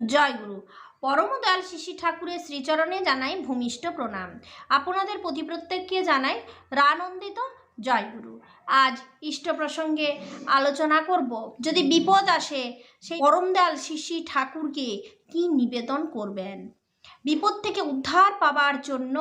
জয় গুরু। পরমদয়াল শিশি ঠাকুরের শ্রীচরণে জানাই ভূমিষ্ঠ প্রণাম। আপনাদের প্রতি প্রত্যেককে জানাই রানন্দিত জয় গুরু। আজ ইষ্ট প্রসঙ্গে আলোচনা করব। যদি বিপদ আসে, সেই পরমদয়াল শিশি ঠাকুরকে কি নিবেদন করবেন? বিপদ থেকে উদ্ধার পাবার জন্য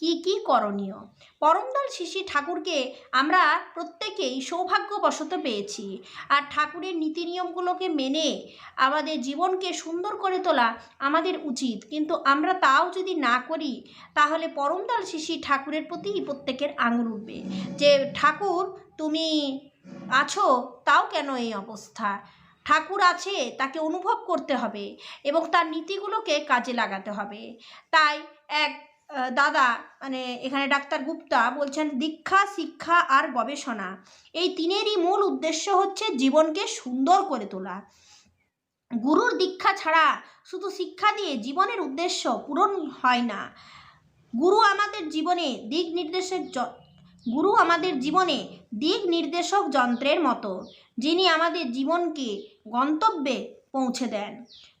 কি কি করণীয়? পরমদয়াল শিশি ঠাকুরকে আমরা প্রত্যেকেই সৌভাগ্যবশত পেয়েছি। আর ঠাকুরের নীতি নিয়মগুলোকে মেনে আমাদের জীবনকে সুন্দর করে তোলা আমাদের উচিত। কিন্তু আমরা তাও যদি না করি, তাহলে পরমদয়াল শিশি ঠাকুরের প্রতি প্রত্যেকের আঙুল উঠবে। যে, ঠাকুর, তুমি আছো, তাও কেন এই অবস্থা? ঠাকুর আছে, তাকে অনুভব করতে হবে এবং তার নীতিগুলোকে কাজে লাগাতে হবে। তাই এক দাদা মানে এখানে ডাক্তার গুপ্তা বলছেন, দীক্ষা, শিক্ষা আর গবেষণা, এই তিনেরই মূল উদ্দেশ্য হচ্ছে জীবনকে সুন্দর করে তোলা। গুরুর দীক্ষা ছাড়া শুধু শিক্ষা দিয়ে জীবনের উদ্দেশ্য পূরণ হয় না। গুরু আমাদের জীবনে দিক নির্দেশের গুরু আমাদের জীবনে দিক নির্দেশক যন্ত্রের মতো, যিনি আমাদের জীবনকে গন্তব্যে পৌঁছে দেন।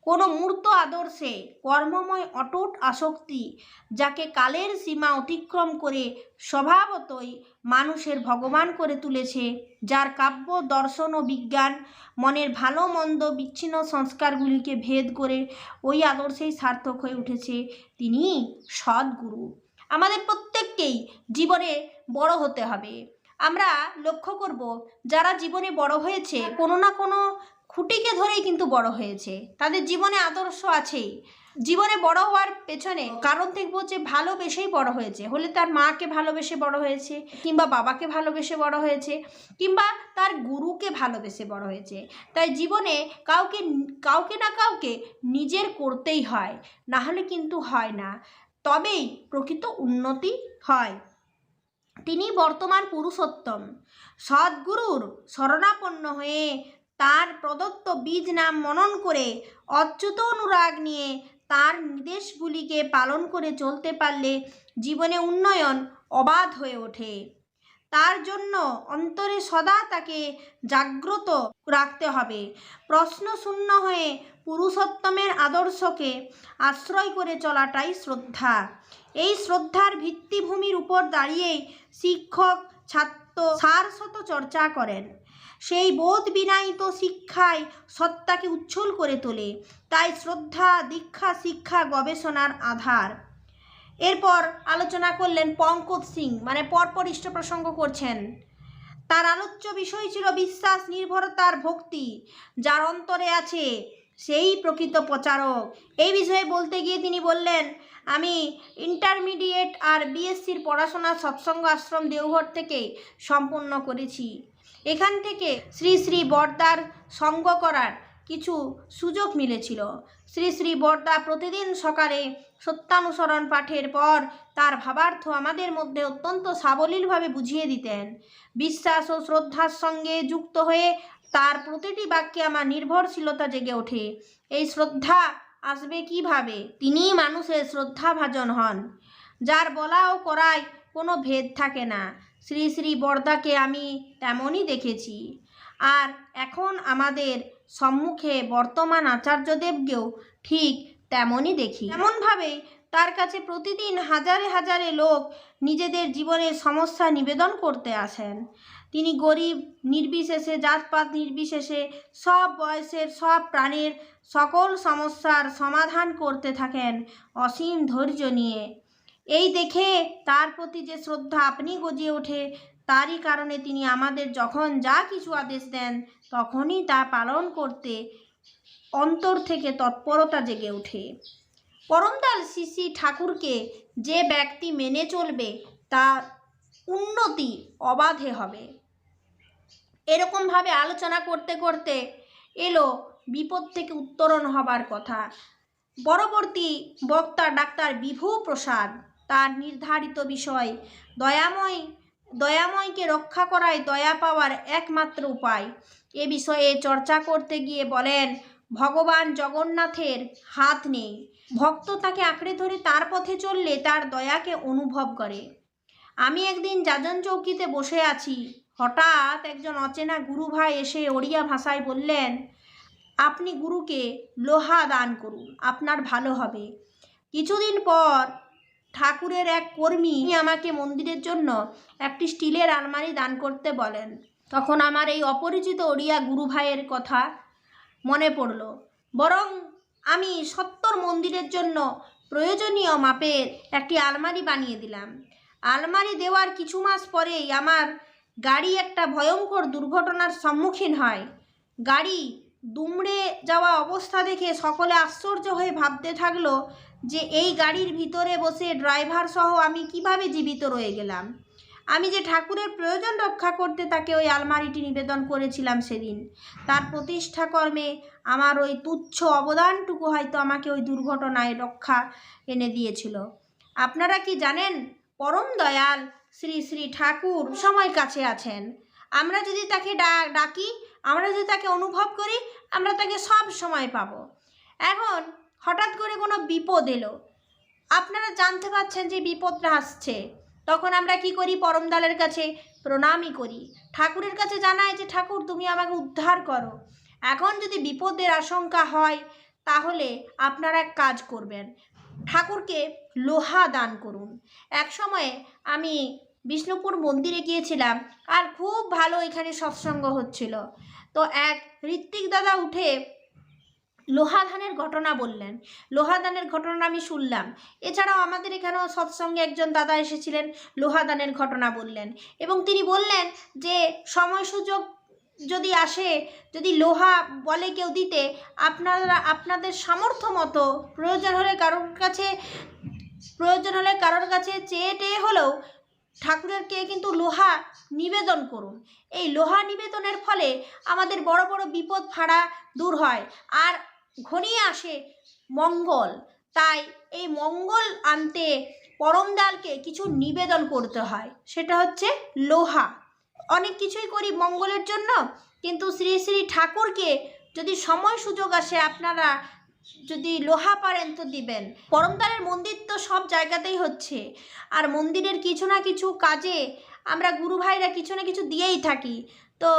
কোনো মূর্ত আদর্শে কর্মময় অটুট আসক্তি, যাকে কালের সীমা অতিক্রম করে স্বভাবতই মানুষের ভগবান করে তুলেছে, যার কাব্য, দর্শন ও বিজ্ঞান, মনের ভালো, মন্দ, বিচ্ছিন্ন সংস্কারগুলিকে ভেদ করে ওই আদর্শেই সার্থক হয়ে উঠেছে তিনি সদ্গুরু। আমাদের প্রত্যেককেই জীবনে বড় হতে হবে। আমরা লক্ষ্য করব, যারা জীবনে বড় হয়েছে, কোনো না কোনো খুঁটিকে ধরেই কিন্তু বড় হয়েছে। তাদের জীবনে আদর্শ আছেই। জীবনে বড় হওয়ার পেছনে কারণ দেখব যে ভালোবেসেই বড় হয়েছে। হলে তার মাকে ভালোবেসে বড় হয়েছে, কিংবা বাবাকে ভালোবেসে বড় হয়েছে, কিংবা তার গুরুকে ভালোবেসে বড় হয়েছে। তাই জীবনে কাউকে কাউকে না কাউকে নিজের করতেই হয়, না হলে কিন্তু হয় না। তবেই প্রকৃত উন্নতি হয়। তিনি বর্তমান পুরুষোত্তম। সদ্গুরুর শরণাপন্ন হয়ে তার প্রদত্ত বীজ নাম মনন করে অচ্যুত অনুরাগ নিয়ে তার নির্দেশগুলিকে পালন করে চলতে পারলে জীবনে উন্নয়ন অবাধ হয়ে ওঠে। তার জন্য অন্তরে সদা তাকে জাগ্রত রাখতে হবে। প্রশ্ন শূন্য হয়ে পুরুষোত্তমের আদর্শকে আশ্রয় করে চলাটাই শ্রদ্ধা। এই শ্রদ্ধার ভিত্তিভূমির উপর দাঁড়িয়েই শিক্ষক, ছাত্র সারশত চর্চা করেন। সেই বোধ বিনায়িত শিক্ষায় সত্তাকে উচ্ছল করে তোলে, তাই শ্রদ্ধা, দীক্ষা, শিক্ষা, গবেষণার আধার। এরপর আলোচনা করলেন পঙ্কজ সিং মানে পরপর ইষ্ট প্রসঙ্গ করছেন। তার আলোচ্য বিষয় ছিল বিশ্বাস, নির্ভরতার ভক্তি, যার অন্তরে আছে সেই প্রকৃত প্রচারক। এই বিষয়ে বলতে গিয়ে তিনি বললেন, আমি ইন্টারমিডিয়েট আর বিএসসির পড়াশোনা সৎসঙ্গ আশ্রম দেওঘর থেকে সম্পূর্ণ করেছি। এখান থেকে শ্রী শ্রী বর্দার সঙ্গ করার কিছু সুযোগ মিলেছিল। শ্রী শ্রী বর্দা প্রতিদিন সকালে সত্যানুসরণ পাঠের পর তার ভাবার্থ আমাদের মধ্যে অত্যন্ত সাবলীলভাবে বুঝিয়ে দিতেন। বিশ্বাস ও শ্রদ্ধার সঙ্গে যুক্ত হয়ে তার প্রতিটি বাক্যে আমার নির্ভরশীলতা জেগে ওঠে। এই শ্রদ্ধা আসবে কীভাবে? তিনি মানুষের শ্রদ্ধাভাজন হন। যার বলা ও করায় কোনো ভেদ থাকে না। শ্রী শ্রী বর্দাকে আমি তেমনই দেখেছি। আর এখন আমাদের সম্মুখে বর্তমান আচার্যদেবকেও ঠিক তেমনই দেখি। এমনভাবে তার কাছে প্রতিদিন হাজারে হাজারে লোক নিজেদের জীবনের সমস্যা নিবেদন করতে আসেন। তিনি গরিব, নির্বিশেষে, জাতপাত নির্বিশেষে, সব বয়সের, সব প্রাণীর সকল সমস্যার সমাধান করতে থাকেন অসীম ধৈর্য নিয়ে। এই দেখে তার প্রতি যে শ্রদ্ধা আপনি গজিয়ে ওঠে, তারই কারণে তিনি আমাদের যখন যা কিছু আদেশ দেন, তখনই তা পালন করতে অন্তর থেকে তৎপরতা জেগে ওঠে। পরমদাল শ্রী ঠাকুরকে যে ব্যক্তি মেনে চলবে তার উন্নতি অবাধে হবে। এরকমভাবে আলোচনা করতে করতে এলো বিপদ থেকে উত্তরণ হবার কথা। পরবর্তী বক্তা ডাক্তার বিভু প্রসাদ তার নির্ধারিত বিষয়, দয়াময়, দয়াময়কে রক্ষা করায় দয়া পাওয়ার একমাত্র উপায়। এ বিষয়ে চর্চা করতে গিয়ে বলেন, ভগবান জগন্নাথের হাত নেই। ভক্ত তাকে আঁকড়ে ধরে তার পথে চললে তার দয়াকে অনুভব করে। আমি একদিন যাজন চৌকিতে বসে আছি। হঠাৎ একজন অচেনা গুরু ভাই এসে ওড়িয়া ভাষায় বললেন, আপনি গুরুকে লোহা দান করুন, আপনার ভালো হবে। কিছুদিন পর ঠাকুরের এক কর্মী আমাকে মন্দিরের জন্য একটি স্টিলের আলমারি দান করতে বলেন। তখন আমার এই অপরিচিত ওড়িয়া গুরু ভাইয়ের কথা মনে পড়ল। বরং আমি সত্তর মন্দিরের জন্য প্রয়োজনীয় মাপের একটি আলমারি বানিয়ে দিলাম। আলমারি দেওয়ার কিছু মাস পরেই আমার গাড়ি একটা ভয়ঙ্কর দুর্ঘটনার সম্মুখীন হয়। গাড়ি দুমড়ে যাওয়া অবস্থা দেখে সকলে আশ্চর্য হয়ে ভাবতে থাকল যে এই গাড়ির ভিতরে বসে ড্রাইভার সহ আমি কীভাবে জীবিত রয়ে গেলাম। আমি যে ঠাকুরের প্রয়োজন রক্ষা করতে তাকে ওই আলমারিটি নিবেদন করেছিলাম সেদিন। তার প্রতিষ্ঠা কর্মে আমার ওই তুচ্ছ অবদানটুকু হয়তো আমাকে ওই দুর্ঘটনায় রক্ষা এনে দিয়েছিল। আপনারা কি জানেন পরম দয়াল শ্রী শ্রী ঠাকুর সময় কাছে আছেন। আমরা যদি তাকে ডাকি, আমরা যদি তাকে অনুভব করি, আমরা তাকে সব সময় পাবো। এখন হঠাৎ করে কোনো বিপদ এলো। আপনারা জানতে পারছেন যে বিপদটা আসছে। তখন আমরা কি করি? পরমদালের কাছে প্রণামই করি। ঠাকুরের কাছে জানাই যে, ঠাকুর, তুমি আমাকে উদ্ধার করো। এখন যদি বিপদের আশঙ্কা হয়, তাহলে আপনারা এক কাজ করবেন। ঠাকুরকে লোহা দান করুন। এক সময়ে আমি বিষ্ণুপুর মন্দিরে গিয়েছিলাম আর খুব ভালো এখানে সৎসঙ্গ হচ্ছিল। তো এক ঋত্বিক দাদা উঠে লোহাধানের ঘটনা বললেন। লোহাদানের ঘটনা আমি শুনলাম। এছাড়াও আমাদের এখানেও সৎসঙ্গে একজন দাদা এসেছিলেন লোহাদানের ঘটনা বললেন। এবং তিনি বললেন যে সময় সুযোগ যদি আসে, যদি লোহা বলে কেউ দিতে, আপনারা, আপনাদের সামর্থ্য মতো প্রয়োজন হলে কারোর কাছে, প্রয়োজন হলে কারোর কাছে চেয়ে টেয়ে হলেও ঠাকুরেরকে কিন্তু লোহা নিবেদন করুন। এই লোহা নিবেদনের ফলে আমাদের বড় বড় বিপদ ফাড়া দূর হয় আর ঘনিয়ে আসে মঙ্গল। তাই এই মঙ্গল আনতে পরমদালকে কিছু নিবেদন করতে হয়, সেটা হচ্ছে লোহা। অনেক কিছুই করি মঙ্গলের জন্য, কিন্তু শ্রী শ্রী ঠাকুরকে যদি সময় সুযোগ আসে, আপনারা যদি লোহা পারেন তো দিবেন। পরমদালের মন্দির তো সব জায়গাতেই হচ্ছে। আর মন্দিরের কিছু না কিছু কাজে আমরা গুরু ভাইরা কিছু না কিছু দিয়েই থাকি। তো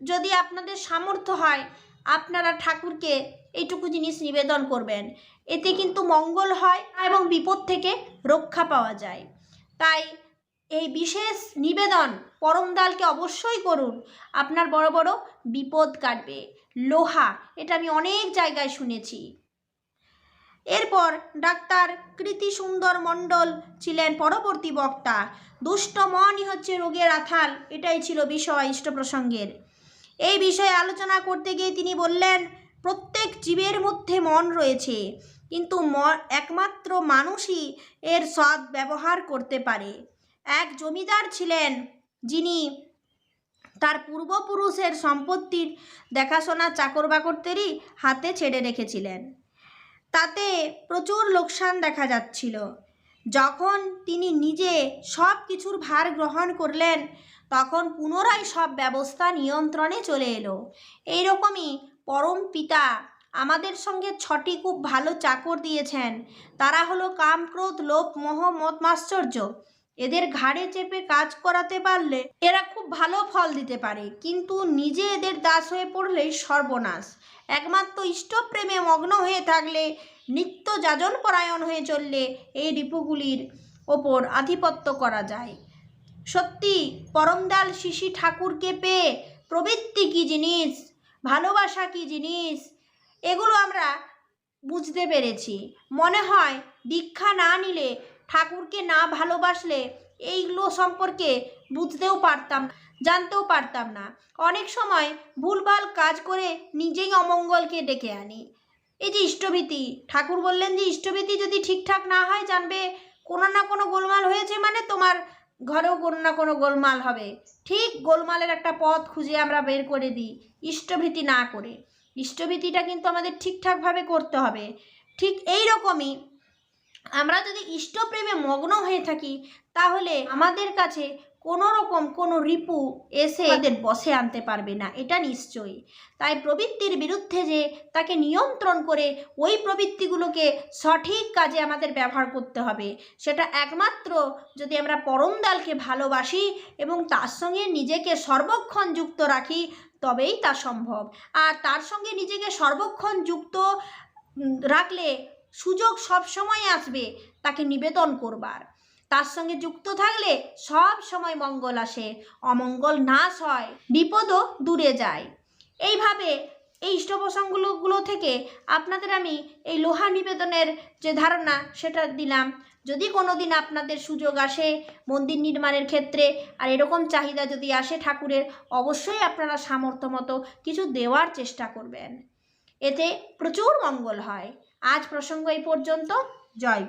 যদি আপনাদের সামর্থ্য হয়, আপনারা ঠাকুরকে এইটুকু জিনিস নিবেদন করবেন। এতে কিন্তু মঙ্গল হয় এবং বিপদ থেকে রক্ষা পাওয়া যায়। তাই এই বিশেষ নিবেদন পরমদালকে অবশ্যই করুন। আপনার বড় বড় বিপদ কাটবে। লোহা, এটা আমি অনেক জায়গায় শুনেছি। এরপর ডাক্তার কৃতি সুন্দর মণ্ডল ছিলেন পরবর্তী বক্তা। দুষ্ট মনই হচ্ছে রোগের আথাল, এটাই ছিল বিষয় ইষ্ট প্রসঙ্গের এই বিষয়ে আলোচনা করতে গিয়ে তিনি বললেন, প্রত্যেক জীবের মধ্যে মন রয়েছে, কিন্তু একমাত্র মানুষই এর সৎ ব্যবহার করতে পারে। এক জমিদার ছিলেন যিনি তার পূর্বপুরুষের সম্পত্তির দেখাশোনা চাকর বাকরদেরই হাতে ছেড়ে রেখেছিলেন। তাতে প্রচুর লোকসান দেখা যাচ্ছিল। যখন তিনি নিজে সব কিছুর ভার গ্রহণ করলেন, তখন পুনরায় সব ব্যবস্থা নিয়ন্ত্রণে চলে এলো। এইরকমই পরম পিতা আমাদের সঙ্গে ছটি খুব ভালো চাকর দিয়েছেন। তারা হলো কাম ক্রোধ লোভ, মোহ মত মাশ্চর্য এদের ঘাড়ে চেপে কাজ করাতে পারলে এরা খুব ভালো ফল দিতে পারে। কিন্তু নিজে এদের দাস হয়ে পড়লেই সর্বনাশ। একমাত্র ইষ্টপ্রেমে মগ্ন হয়ে থাকলে, নিত্য যাজন পরায়ণ হয়ে চললে এই রিপুগুলির ওপর আধিপত্য করা যায়। সত্যি, পরমদাল শিশি ঠাকুরকে পেয়ে প্রবৃত্তি কী জিনিস? ভালোবাসা কী জিনিস? এগুলো আমরা বুঝতে পেরেছি। মনে হয়, দীক্ষা না নিলে ঠাকুরকে না ভালোবাসলে এইগুলো সম্পর্কে বুঝতেও পারতাম, জানতেও পারতাম না। অনেক সময় ভুলভাল কাজ করে নিজেই অমঙ্গলকে ডেকে আনি। এই যে ইষ্টভীতি, ঠাকুর বললেন যে ইষ্টভীতি যদি ঠিকঠাক না হয় জানবে কোনো না কোনো গোলমাল হয়েছে মানে তোমার ঘরেও কোনো না কোনো গোলমাল হবে। ঠিক গোলমালের একটা পথ খুঁজে আমরা বের করে দিই, ইষ্টভীতি না করে। ইষ্টভীতিটা কিন্তু আমাদের ঠিকঠাকভাবে করতে হবে। ঠিক এই রকমই আমরা যদি ইষ্টপ্রেমে মগ্ন হয়ে থাকি, তাহলে আমাদের কাছে কোনো রকম কোনো রিপু এসে আমাদের বসে আনতে পারবে না, এটা নিশ্চয়ই। তাই প্রবৃত্তির বিরুদ্ধে যে তাকে নিয়ন্ত্রণ করে ওই প্রবৃত্তিগুলোকে সঠিক কাজে আমাদের ব্যবহার করতে হবে, সেটা একমাত্র যদি আমরা পরমদালকে ভালোবাসি এবং তার সঙ্গে নিজেকে সর্বক্ষণ যুক্ত রাখি, তবেই তা সম্ভব। আর তার সঙ্গে নিজেকে সর্বক্ষণ যুক্ত রাখলে সুযোগ সব সময় আসবে তাকে নিবেদন করবার। তার সঙ্গে যুক্ত থাকলে সব সময় মঙ্গল আসে। অমঙ্গল নাশ হয়, বিপদও দূরে যায়। এইভাবে এই ইষ্টপ্রসঙ্গগুলো থেকে আপনাদের আমি এই লোহা নিবেদনের যে ধারণা, সেটা দিলাম। যদি কোনো দিন আপনাদের সুযোগ আসে মন্দির নির্মাণের ক্ষেত্রে, আর এরকম চাহিদা যদি আসে ঠাকুরের, অবশ্যই আপনারা সামর্থ্য মতো কিছু দেওয়ার চেষ্টা করবেন। এতে প্রচুর মঙ্গল হয়। আজ প্রসঙ্গ এই পর্যন্ত জয়।